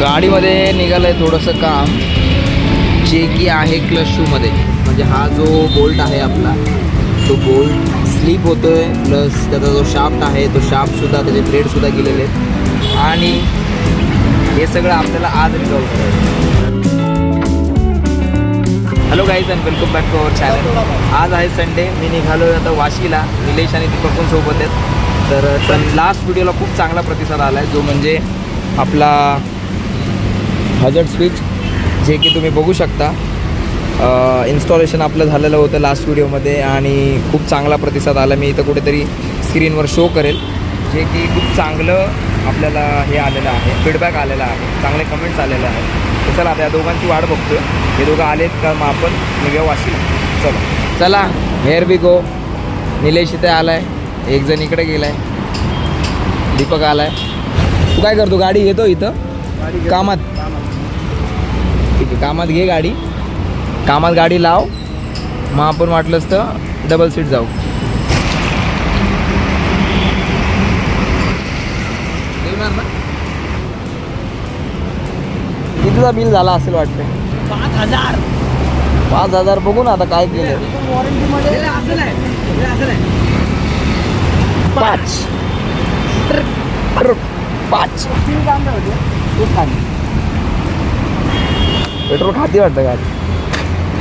गाडीमध्ये निघालं आहे थोडंसं काम. जे की आहे क्लच शूमध्ये म्हणजे हा जो बोल्ट आहे आपला तो बोल्ट स्लीप होतो आहे प्लस त्याचा जो शाफ्ट आहे तो शाफ्टसुद्धा त्याचे ब्रेडसुद्धा गेलेले आहेत. आणि हे सगळं आपल्याला आज रिझॉल्व करायचं hello guys and welcome back to our channel आज आहे संडे मी निघालो आहे आता वाशीला. निलेश आणि दीपक पण सोबत आहेत. तर लास्ट व्हिडिओला खूप चांगला प्रतिसाद आला आहे जो म्हणजे आपला हजर्ड स्विच जे की तुम्ही बघू शकता. इन्स्टॉलेशन आपलं झालेलं होतं लास्ट व्हिडिओमध्ये आणि खूप चांगला प्रतिसाद आला. मी इथं कुठेतरी स्क्रीनवर शो करेल. जे की खूप चांगलं आपल्याला हे आलेलं आहे फीडबॅक आलेला आहे चांगले कमेंट्स आलेले आहेत. तर चला आता या दोघांची वाट बघतोय. हे दोघं आलेत का मग आपण निघूया वाशीला चला. चला हेअर बी गो निलेश इथे आलाय. एक जण इकडे गेलाय. दीपक आलाय. तू काय करतो? गाडी घेतो इथं? कामात? आहे कामात घे गाडी. कामात गाडी लाव. मग आपण वाटलंच तर डबल सीट जाऊ. कितीचा बिल झाला असेल वाटतं पाच हजार. पाच हजार बघू ना आता काय केलं. पाच. पाच तीन काम होते खूप काम पेट्रोल खाती वाटतं गाडी.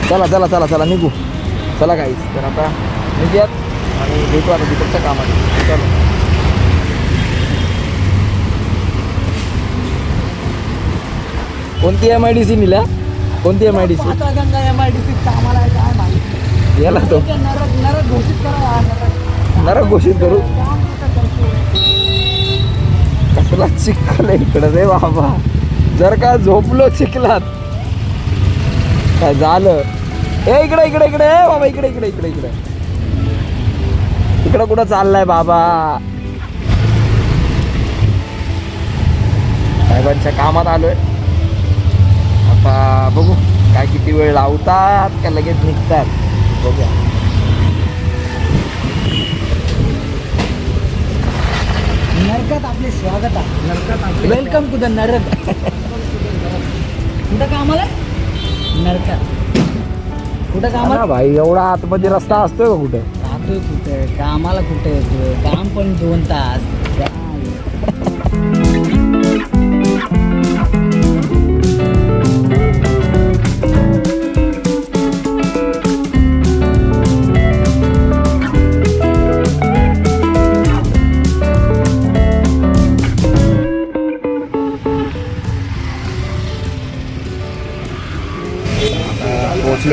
चला चला चला चला निघू. चला काहीच तर आता निघूयात आणि भेटू आता तिकडच्या कामात चला. कोणती एम आय डी सी निल्या कोणती एम आय डी सी पाच Ganga M I D C कामाला आहे काय माहिती याला तो. नरक घोषित करा नरक. घोषित काम? कसला चिखल इकडं रे बाबा. जर का झोपलो चिखलात काय झालं? ए इकडे इकडे इकडे बाबा इकडे इकडे इकडे इकडे. इकडं कुठं चाललाय बाबा? साहेबांच्या कामात आलोय. आता बघू काय किती वेळ लावतात का लगेच निघतात. बघूया. नरकात आपले स्वागत आहे. नरकात वेलकम टू द नरक. कुठं कामाला? नरकात कुठं कामाला? भाई एवढा आतमध्ये रस्ता असतोय का कुठं? राहतोय कुठे? कामाला कुठे येतोय? काम पण दोन तास.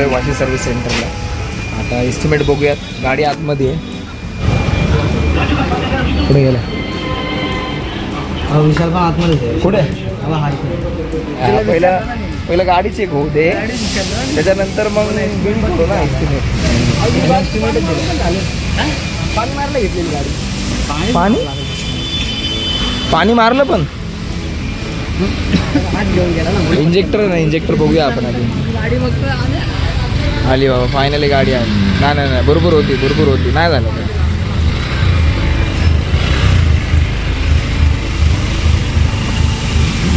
आहे वाशी सर्व्हिस सेंटरला. आता एस्टिमेट बघूयात. गाडी आतमध्ये आहे. कुठे गेला. विशाल पण आतमध्येच आहे. कुठे? पहिलं पहिलं गाडी चेक होऊ दे. त्याच्यानंतर मग बिल करू ना एस्टिमेट पाणी मारलं घेतलेली गाडी. पाणी? पाणी मारलं पण? इंजेक्टर नाही इंजेक्टर बघूया आपण आधी. आली बाबा फायनली गाडी आली. नाही नाही नाही बरोबर होती बरोबर होती. नाही झालं काही.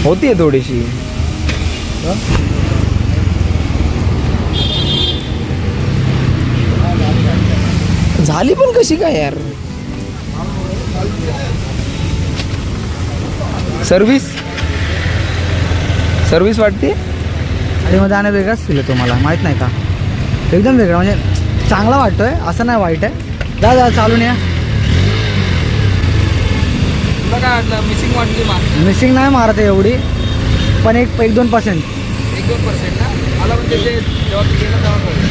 होतीये थोडीशी. झाली पण कशी काय यार? सर्विस सर्विस वाटते? आणि वेगळाच फील आहे तुम्हाला. माहीत नाही का? एकदम वेगळा म्हणजे चांगला वाटतोय असं नाही वाईट आहे. जा जा चालून या. तुला काय वाटलं मिसिंग वाटली मा मिसिंग नाही मारत आहे एवढी पण एक एक दोन पर्सेंट एक दोन पर्सेंट ना? मला जेव्हा तू गेला तेव्हा कळलं.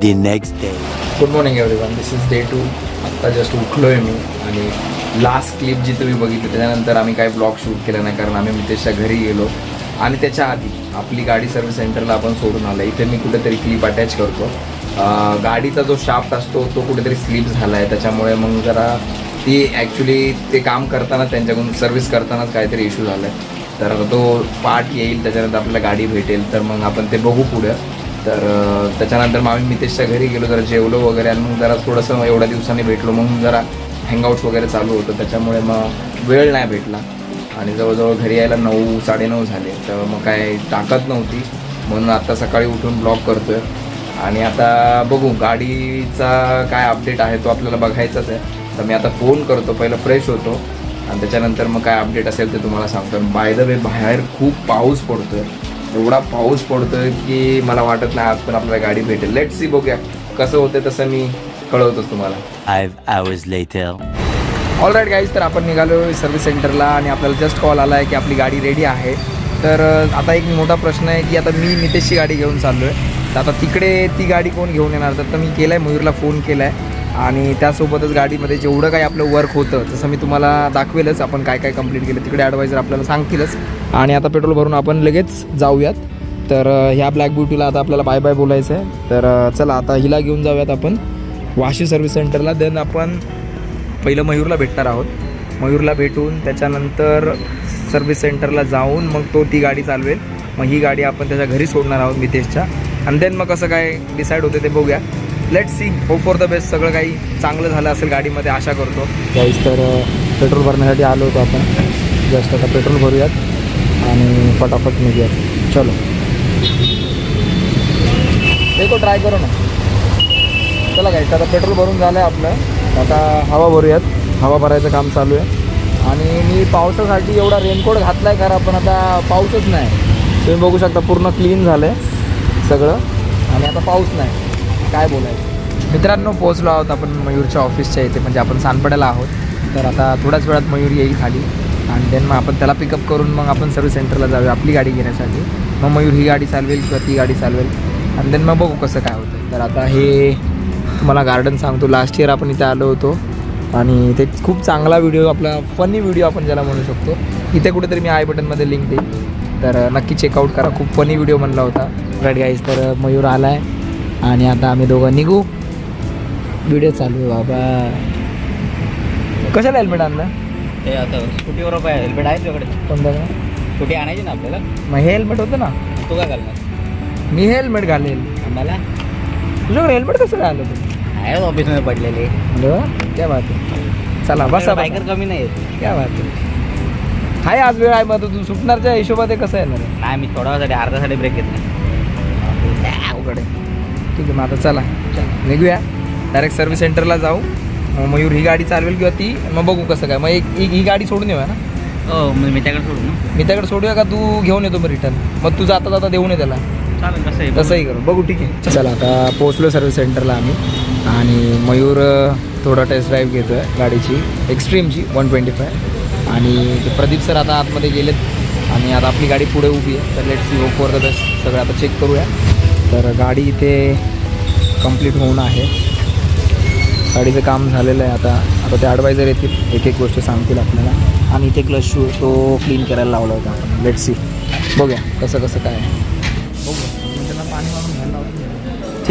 the next day. Good morning everyone this is day two आत्ता जस्ट उठलो आहे मी आणि लास्ट क्लिप जी तुम्ही बघितली त्याच्यानंतर आम्ही काही ब्लॉग शूट केला नाही कारण आम्ही मितेशच्या घरी गेलो. आणि त्याच्या आधी आपली गाडी सर्व्हिस सेंटरला आपण सोडून आलं. इथे मी कुठेतरी क्लिप अटॅच करतो. गाडीचा जो शाफ्ट असतो तो कुठेतरी स्लिप झाला आहे त्याच्यामुळे मग जरा ती ॲक्च्युली ते काम करताना त्यांच्याकडून सर्व्हिस करतानाच काहीतरी इश्यू झाला आहे तर तो पार्ट येईल त्याच्यानंतर आपल्याला गाडी भेटेल. तर मग आपण ते बघू पुढं. तर त्याच्यानंतर मग आम्ही मितेशच्या घरी गेलो जरा जेवलो वगैरे. आणि मग जरा थोडंसं एवढ्या दिवसांनी भेटलो. मग जरा हँगआउट्स वगैरे चालू होतं त्याच्यामुळे मग वेळ नाही भेटला. आणि जवळजवळ घरी यायला नऊ साडेनऊ झाले. तर मग काय ताकद नव्हती. म्हणून आता सकाळी उठून ब्लॉग करतोय. आणि आता बघू गाडीचा काय अपडेट आहे तो आपल्याला बघायचाच आहे. तर मी आता फोन करतो पहिलं फ्रेश होतो. आणि त्याच्यानंतर मग काय अपडेट असेल ते तुम्हाला सांगतो. बाय द वे बाहेर खूप पाऊस पडतो आहे एवढा पाऊस पडतो आहे की मला वाटत नाही आज पण आपल्याला गाडी भेटेल. लेट सी बघूया. कसं होतं तसं मी कळवतोच तुम्हाला. Five hours later. All right guys तर आपण निघालो सर्व्हिस सेंटरला आणि आपल्याला जस्ट कॉल आला आहे की आपली गाडी रेडी आहे. तर अ, आता एक मोठा प्रश्न आहे की आता मी नितेशची गाडी घेऊन चाललो आहे तर आता तिकडे ती गाडी कोण घेऊन येणार? तर मी केलं आहे मयूरला फोन केला आहे आणि त्यासोबतच गाडीमध्ये जेवढं काही आपलं वर्क होतं तसं मी तुम्हाला दाखवेलच आपण काय काय कंप्लीट केलं. तिकडे ॲडवायझर आपल्याला सांगतीलच. आणि आता पेट्रोल भरून आपण लगेच जाऊयात. तर अ, ह्या ब्लॅक ब्युटीला आता आपल्याला बाय बाय बोलायचं आहे तर अ, चला आता हिला घेऊन जाऊयात आपण. वाशी सर्व्हिस सेंटरला देन आपण पहिलं मयूरला भेटणार आहोत. मयूरला भेटून त्याच्यानंतर सर्व्हिस सेंटरला जाऊन मग तो ती गाडी चालवेल. मग ही गाडी आपण त्याच्या घरी सोडणार आहोत मितेशच्या. आणि देन मग कसं काय डिसाईड होते ते बघूया. Let see hope for the best सगळं काही चांगलं झालं असेल गाडीमध्ये आशा करतो. गाईस तर पेट्रोल भरण्यासाठी आलो होतो आपण. जस्ट आता पेट्रोल भरूयात आणि फटाफट निघूयात. चलो. देखो ट्राय करू ना. चला काय आता पेट्रोल भरून झालं आहे आपलं. आता हवा भरूयात. हवा भरायचं काम चालू आहे. आणि मी पावसासाठी एवढा रेनकोट घातला आहे खरा पण आता पाऊसच नाही. तुम्ही बघू शकता पूर्ण क्लीन झालं आहे सगळं. आणि आता पाऊस नाही. काय बोलायचं? मित्रांनो पोहोचलो आहोत आपण मयूरच्या ऑफिसच्या इथे. म्हणजे आपण सानपड्याला आहोत. तर आता थोड्याच वेळात मयूर येईल खाली. आणि देन मग आपण त्याला पिकअप करून मग आपण सर्व्हिस सेंटरला जाऊया आपली गाडी घेण्यासाठी. मग मयूर ही गाडी चालवेल किंवा ती गाडी चालवेल. आणि देन मग बघू कसं काय होतं तर आता हे तुम्हाला गार्डन सांगतो. लास्ट इयर आपण इथे आलो होतो. आणि ते खूप चांगला व्हिडिओ आपला फनी व्हिडिओ आपण ज्याला म्हणू शकतो. इथे कुठेतरी मी आय बटनमध्ये लिंक देईन. तर नक्की चेकआउट करा. खूप फनी व्हिडिओ म्हणला होता. राईट गाईज तर मयूर आला आहे आणि आता आम्ही दोघं निघू. व्हिडिओ चालू आहे बाबा. कशाला हेल्मेट आणलं? ते आता स्कूटीवर हेल्मेट आहे. तुझ्याकडे. कोणतं स्कूटी आणायची ना आपल्याला? मग हे हेल्मेट होतं ना? तू काय घालणार? मी हेल्मेट घालेल. आम्हाला? तुझ्याकडे हेल्मेट कसं काय आलं तू आहे ऑफिसमध्ये पडलेले. म्हणजे क्या बात आहे. चला बसा बायकर कमी नाही आहेत क्या बात आहे. हाय आज वेळ आहे मग तू सुटणारच्या हिशोबात कसं येणार आहे? नाही मी थोडा वेळासाठी अर्ध्यासाठी ब्रेक घेत नाही अवघड आहे. ठीक आहे मग आता चला. निघूया. डायरेक्ट सर्व्हिस सेंटरला जाऊ. मग मयूर ही गाडी चालवेल किंवा ती मग बघू कसं काय. मग एक ही ही गाडी सोडून येऊया ना? हो मग मी त्याकडे सोडू ना? मी त्याकडे सोडूया का तू घेऊन येतो मग रिटर्न मग तू जाता जाता देऊन ये त्याला. चालेल कसं आहे तसंही करू. बघू ठीक आहे. चला आता पोहोचलो सर्व्हिस सेंटरला आम्ही. आणि मयूर थोडा टेस्ट ड्राईव्ह घेतो आहे गाडीची एक्स्ट्रीमची वन ट्वेंटी फाय आणि ते प्रदीप सर आता आतमध्ये गेलेत. आणि आता आपली गाडी पुढे उभी आहे. तर let see hope for the best सगळं आता चेक करूया. तर गाडी इथे कंप्लीट होऊन आहे. गाडीचं काम झालेलं आहे आता. आता ते ॲडवायझर येतील. एक एक गोष्ट सांगतील आपल्याला. आणि इथे क्लच शू तो क्लीन करायला लावला होता. आपण लेट सी बघूया कसं कसं काय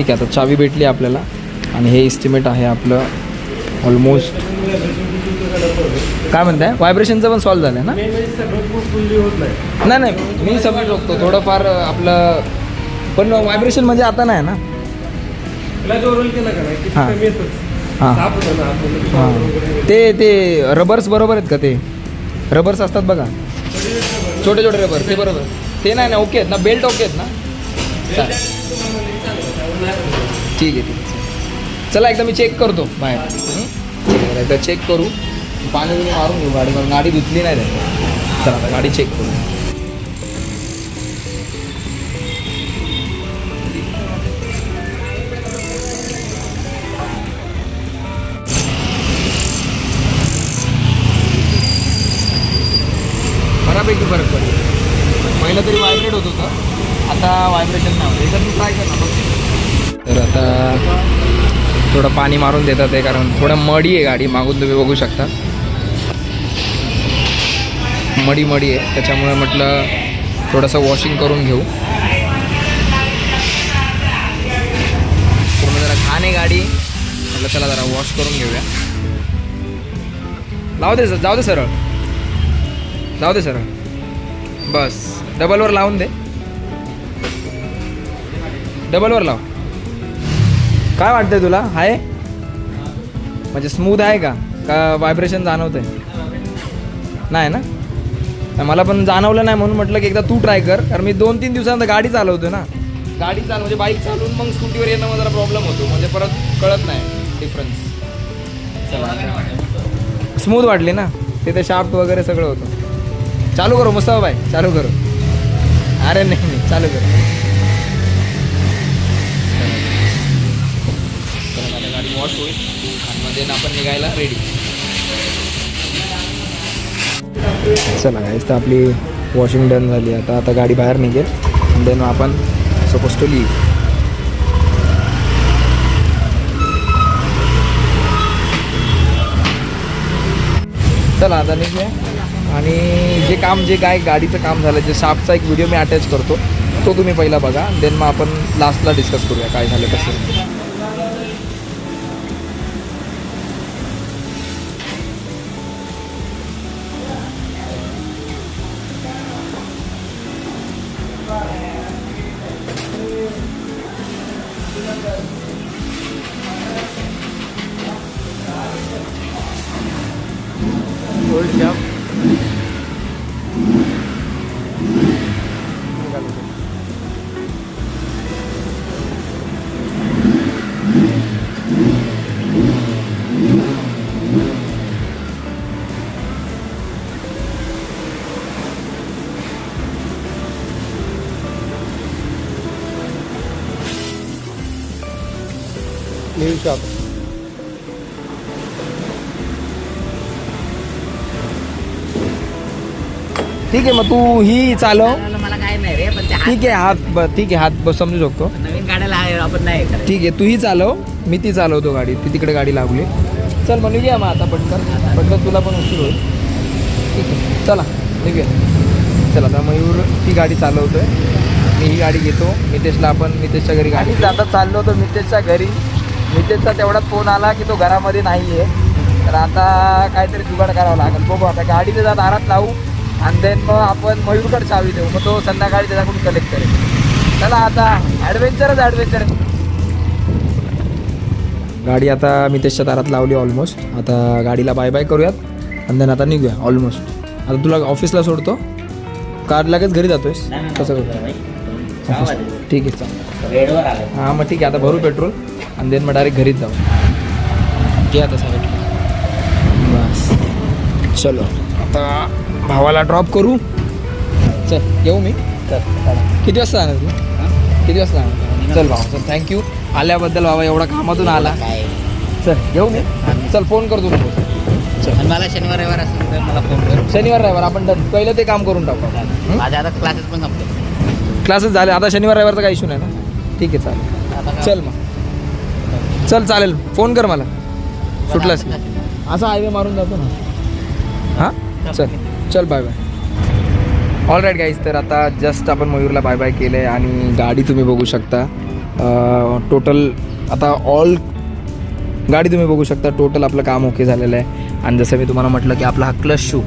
ठीक आहे आता चावी भेटली आपल्याला आणि हे इस्टिमेट आहे आपलं ऑलमोस्ट काय म्हणताय? व्हायब्रेशनचं पण सॉल्व झालं ना? नाही नाही मी समजू शकतो थोडंफार आपलं पण व्हायब्रेशन म्हणजे आता नाही ना? हां. हां. हां. ते ते रबर्स बरोबर आहेत का ते? रबर्स असतात बघा. छोटे छोटे रबर ते बरोबर. ते नाही ना ओके आहेत ना? बेल्ट ओके आहेत ना? चालेल. ठीक आहे ठीक आहे. चला एकदा मी चेक करतो बाहेर. ठीक आहे एकदा चेक करू. पाणी मारून घेऊ गाडी मारून गाडी धुतली नाही रे. चला आता गाडी चेक करू. बऱ्यापैकी फरक पडतो पहिलं तरी व्हायब्रेट होत होतं. आता व्हायब्रेशन नाही होतं. एकदा मी ट्राय करणार बघ तर आता थोडं पाणी मारून देतात आहे कारण थोडं मडी आहे गाडी मागून तुम्ही बघू शकता. मडी मडी आहे त्याच्यामुळे म्हटलं थोडंसं वॉशिंग करून घेऊ. पूर्ण जरा घाण आहे गाडी म्हटलं चला जरा वॉश करून घेऊया. लावू दे सर जाऊ दे सरळ. जाऊ दे सरळ. बस. डबलवर लावून दे. डबलवर लाव. काय वाटतंय तुला? आहे? म्हणजे स्मूथ आहे का? का व्हायब्रेशन जाणवतंय? नाही ना? मला पण जाणवलं नाही म्हणून म्हटलं की एकदा तू ट्राय कर. कारण मी दोन तीन दिवसानंतर गाडी चालवतो ना. गाडी चालव म्हणजे बाईक चालवून मग स्कूटीवर येणं जरा प्रॉब्लेम होतो. म्हणजे परत कळत नाही डिफरन्स स्मूथ वाटली ना? तिथे शाफ्ट वगैरे सगळं होतं. चालू करू मस्त बाय चालू करू. अरे नाही नाही. चालू करू. वॉश होईल. आणि मग आपण निघायला रेडी चला गाईस तर आपली वॉशिंग डन झाली. आता आता गाडी बाहेर निघेल. देन आपण सपोज टू लीव चला आता निघूया. आणि जे काम जे काय गाडीचं काम झालं जे शार्पचा एक व्हिडिओ मी अटॅच करतो तो तुम्ही पहिला बघा. देन मग आपण लास्टला डिस्कस करूया काय झालं कसं न्यू शॉप ठीक आहे मग तू ही चालव. मला काय नाही रे पण ते हात- ठीक आहे हात ब- ठीक आहे हात ब- समजू शकतो. नवीन गाड्याला आहे, आपण नाही करत. ठीक आहे तूही चालव मी ती चालवतो गाडी ती तिकडे गाडी लागली. चल मग निघूया मग आता पटकन. पटकन तुला पण उशीर होईल. ठीक आहे चला निघूया. चला आता मयूर ती गाडी चालवतोय. मी ही गाडी घेतो. मितेशला आपण मितेशच्या घरी गाडी जाता चाललो होतो मितेशच्या घरी. मितेशचा तेवढाच फोन आला की तो घरामध्ये नाही आहे तर आता काहीतरी जुगाड करावं लागेल. बघू आता गाडीचं जात आरात लावू आणि देन मग आपण मयूरकडे चावी देऊ. मग तो संध्याकाळी त्याच्याकडून कलेक्ट करेल. चला आता ॲडव्हेंचरच ॲडव्हेंचर गाडी आता मी त्याच्या दारात लावली ऑलमोस्ट आता गाडीला बाय बाय करूयात आणि देन आता निघूया ऑलमोस्ट आता तुला ऑफिसला सोडतो. कार लगेच घरी जातोयस. नाही, कसं. ठीक आहे हां मग ठीक आहे आता भरू पेट्रोल आणि देन मग डायरेक्ट घरीच जाऊ. घे आता साईड बस. चलो. आता भावाला ड्रॉप करू. चल येऊ मी. किती वाजता जाणार तू? किती वाजता जाणार चल भाऊ चल थँक्यू आल्याबद्दल बाबा एवढा कामातून आला. काय? चल येऊ मी. चल फोन करतो चल. आणि मला शनिवार रविवार असेल तर मला फोन कर. शनिवार रविवार आपण डन. पहिलं ते काम करून टाकू? माझ्या आता क्लासेस पण संपले. क्लासेस झाले. आता शनिवार रविवारचा काही इश्यू नाही ना. ठीक आहे चालेल? चल मग. चल चालेल. फोन कर मला. सुटलास की. असा हायवे मारून जातो ना. हां? चल. चल bye bye all right guys तर आता जस्ट आपण मयूरला बाय बाय केलं आहे आणि गाडी तुम्ही बघू शकता. टोटल आता ऑल गाडी तुम्ही बघू शकता. टोटल आपलं काम ओके झालेलं आहे. आणि जसं मी तुम्हाला म्हटलं की आपला हा क्लच शू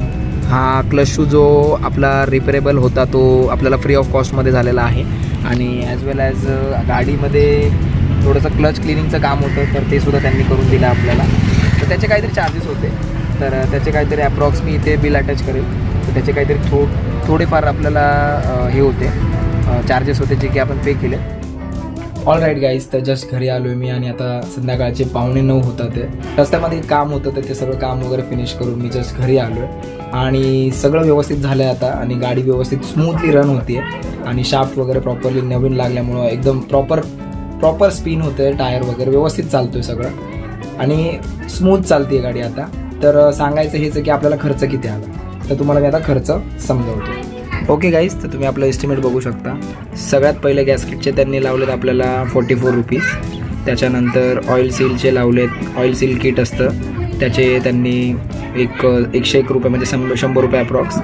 हा क्लच शू जो आपला रिपेरेबल होता तो आपल्याला फ्री ऑफ कॉस्टमध्ये झालेला आहे. आणि ॲज वेल ॲज गाडीमध्ये थोडंसं क्लच क्लिनिंगचं काम होतं तर ते सुद्धा त्यांनी करून दिलं आपल्याला. तर त्याचे काहीतरी चार्जेस होते. तर त्याचे काहीतरी अप्रॉक्स मी इथे बिल अटॅच करेल. तर त्याचे काहीतरी थो थोडेफार आपल्याला हे होते. चार्जेस होते जे की आपण पे केले. ऑल राईट गाईज तर जस्ट घरी आलो आहे मी आणि आता संध्याकाळचे पाहुणे नऊ होतात ते. रस्त्यामध्ये काम होतं तर ते सगळं काम वगैरे फिनिश करून मी जस्ट घरी आलो आहे आणि सगळं व्यवस्थित झालं आहे आता आणि गाडी व्यवस्थित स्मूथली रन होते आणि शाफ्ट वगैरे प्रॉपरली नवीन लागल्यामुळं एकदम प्रॉपर प्रॉपर स्पिन होतं आहे टायर वगैरे व्यवस्थित चालतो आहे सगळं. आणि स्मूथ चालते गाडी आता. तर सांगायचं हेच आहे की आपल्याला खर्च किती आला? तर तुम्हाला मी आता खर्च समजवतो. ओके गाईज तर तुम्ही आपलं एस्टिमेट बघू शकता. सगळ्यात पहिले गॅसकिटचे त्यांनी लावलेत आपल्याला फोर्टी फोर रुपीज त्याच्यानंतर ऑइल सीलचे लावलेत ऑइल सील किट असतं. त्याचे त्यांनी एक एकशे एक रुपये म्हणजे शंभर शंभर रुपये अप्रॉक्स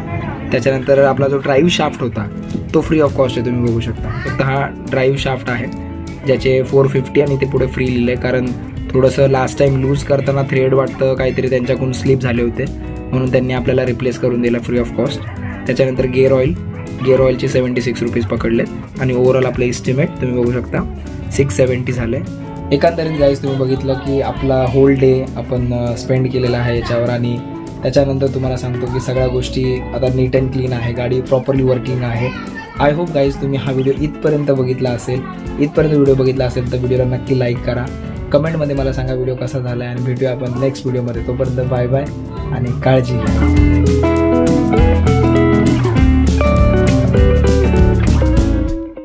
त्याच्यानंतर आपला जो ड्राईव्ह शाफ्ट होता तो फ्री ऑफ कॉस्ट आहे तुम्ही बघू शकता. फक्त हा ड्राईव्ह शाफ्ट आहे. ज्याचे फोर फिफ्टी आणि ते पुढे फ्री लिहिलं आहे कारण थोडंसं लास्ट टाईम लूज करताना थ्रेड वाटतं काहीतरी त्यांच्याकडून स्लिप झाले होते. म्हणून त्यांनी आपल्याला रिप्लेस करून दिला फ्री ऑफ कॉस्ट त्याच्यानंतर गेअर ऑइल गेअर ऑइलचे सेवन्टी सिक्स रुपीज पकडलेत. आणि ओव्हरऑल आपलं इस्टिमेट तुम्ही बघू शकता सिक्स सेवन्टी झाले एकंदरीत गाईज तुम्ही बघितलं की आपला होल डे आपण स्पेंड केलेला आहे याच्यावर. आणि त्याच्यानंतर तुम्हाला सांगतो की सगळ्या गोष्टी आता नीट अँड क्लीन आहे. गाडी प्रॉपरली वर्किंग आहे. आय होप गाईज तुम्ही हा व्हिडिओ इथपर्यंत बघितला असेल. इथपर्यंत व्हिडिओ बघितला असेल तर व्हिडिओला नक्की लाईक करा. कमेंटमध्ये मला सांगा व्हिडिओ कसा झाला आहे आणि भेटूया आपण नेक्स्ट व्हिडिओमध्ये तोपर्यंत बाय बाय आणि काळजी घ्या.